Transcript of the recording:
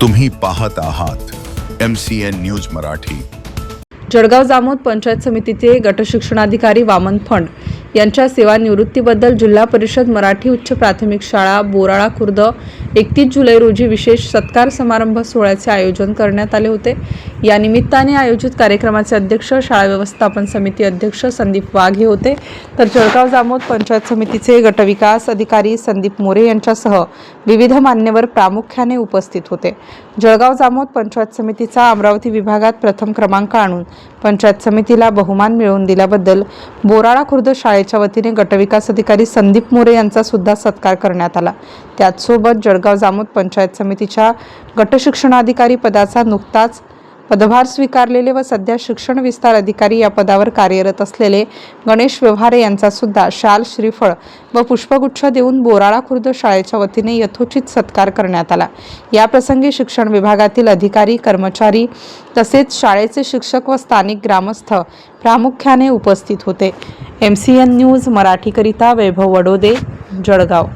तुम्ही पाहत आहात M C N news Marathi. Jalgaon Jamod panchayat समितीचे गटशिक्षणाधिकारी वामन फंड. यांच्या सेवानिवृत्तीबद्दल जिल्हा परिषद मराठी उच्च प्राथमिक शाळा बोराळा खुर्द एकतीस जुलै रोजी विशेष सत्कार समारंभ सोहळ्याचे आयोजन करण्यात आले होते. या निमित्ताने आयोजित कार्यक्रमाचे अध्यक्ष शाळा व्यवस्थापन समिती अध्यक्ष संदीप वाघ हे होते. तर जळगाव जामोद पंचायत समितीचे गटविकास अधिकारी संदीप मोरे यांच्यासह विविध मान्यवर प्रामुख्याने उपस्थित होते. जळगाव जामोद पंचायत समितीचा अमरावती विभागात प्रथम क्रमांक आणून पंचायत समितीला बहुमान मिळवून दिल्याबद्दल बोराळा खुर्द शाळेच्या वतीने गटविकास अधिकारी संदीप मोरे यांचा सुद्धा सत्कार करण्यात आला. त्याचसोबत जळगाव जामोद पंचायत समितीच्या गटशिक्षणाधिकारी पदाचा नुकताच पदभार स्वीकारलेले व सध्या शिक्षण विस्तार अधिकारी या पदावर कार्यरत असलेले गणेश व्यवहारे यांचा सुद्धा शाल श्रीफळ व पुष्पगुच्छ देऊन बोराळा खुर्द शाळेच्या वतीने यथोचित सत्कार करण्यात आला. याप्रसंगी शिक्षण विभागातील अधिकारी कर्मचारी तसेच शाळेचे शिक्षक व स्थानिक ग्रामस्थ प्रामुख्याने उपस्थित होते. एम सी एन न्यूज मराठीकरिता वैभव वडोदे जळगाव.